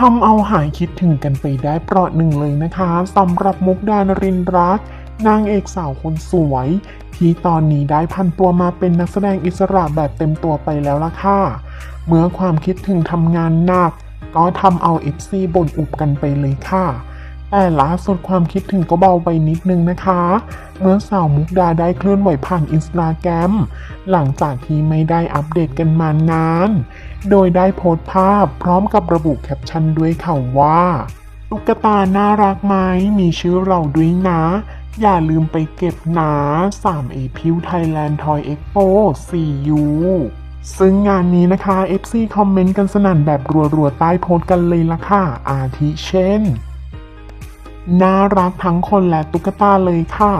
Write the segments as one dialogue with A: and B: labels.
A: ทำเอาหายคิดถึงกันไปได้เปราะหนึ่งเลยนะคะสำหรับมุกดานรินรัก นางเอกสาวคนสวย ที่ตอนนี้ได้พันตัวมาเป็นนักแสดงอิสระแบบเต็มตัวไปแล้วล่ะค่ะ เมื่อความคิดถึงทำงานหนัก ก็ทำเอาเอฟซีบ่นอุบกันไปเลยค่ะ แต่ล่าสุดความคิดถึงก็เบาไปนิดนึงนะคะ เมื่อสาวมุกดาได้เคลื่อนไหวผ่านอินสตาแกรมหลังจากที่ไม่ได้อัปเดตกันมานาน โดยได้โพสต์ภาพพร้อมกับระบุแคปชั่นด้วยค่ะว่าตุ๊กตาน่ารักไหมมีชื่อเราด้วยนะ อย่าลืมไปเก็บนะ3 a p ิ l Thailand Toy Expo 4U ซึ่งงานนี้นะคะ FC คอมเมนต์กันสนั่นแบบรัวๆ ใต้โพสต์กันเลยล่ะค่ะ อาทิเช่น น่ารักทั้งคนและตุ๊กตาเลยค่ะ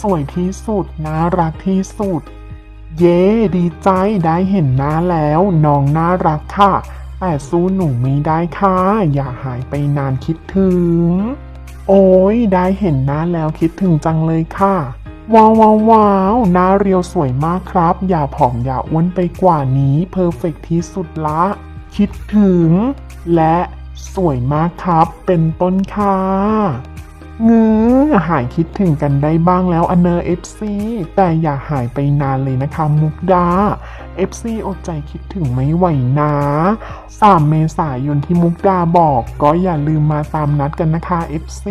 A: สวยที่สุด น่ารักที่สุด เย้ ดีใจได้เห็นหน้าแล้ว น้องน่ารักค่ะ แต่สู้หนูไม่ได้ค่ะ อย่าหายไปนานคิดถึง โอ้ยได้เห็นหน้าแล้วคิดถึงจังเลยค่ะ ว้าวว้าววาวหน้าเรียวสวยมากครับ อย่าผอมอย่าอ้วนไปกว่านี้เพอร์เฟกที่สุดละ คิดถึง และ สวยมากครับ เป็นต้นค่ะเงื้อหายคิดถึงกันได้บ้างแล้วอเนอร์เอฟซีแต่อย่าหายไปนานเลยนะคะมุกดาเอฟซีอดใจคิดถึงไม่ไหวนะ3เมษายนที่มุกดาบอก ก็อย่าลืมมาตามนัดกันนะคะ FC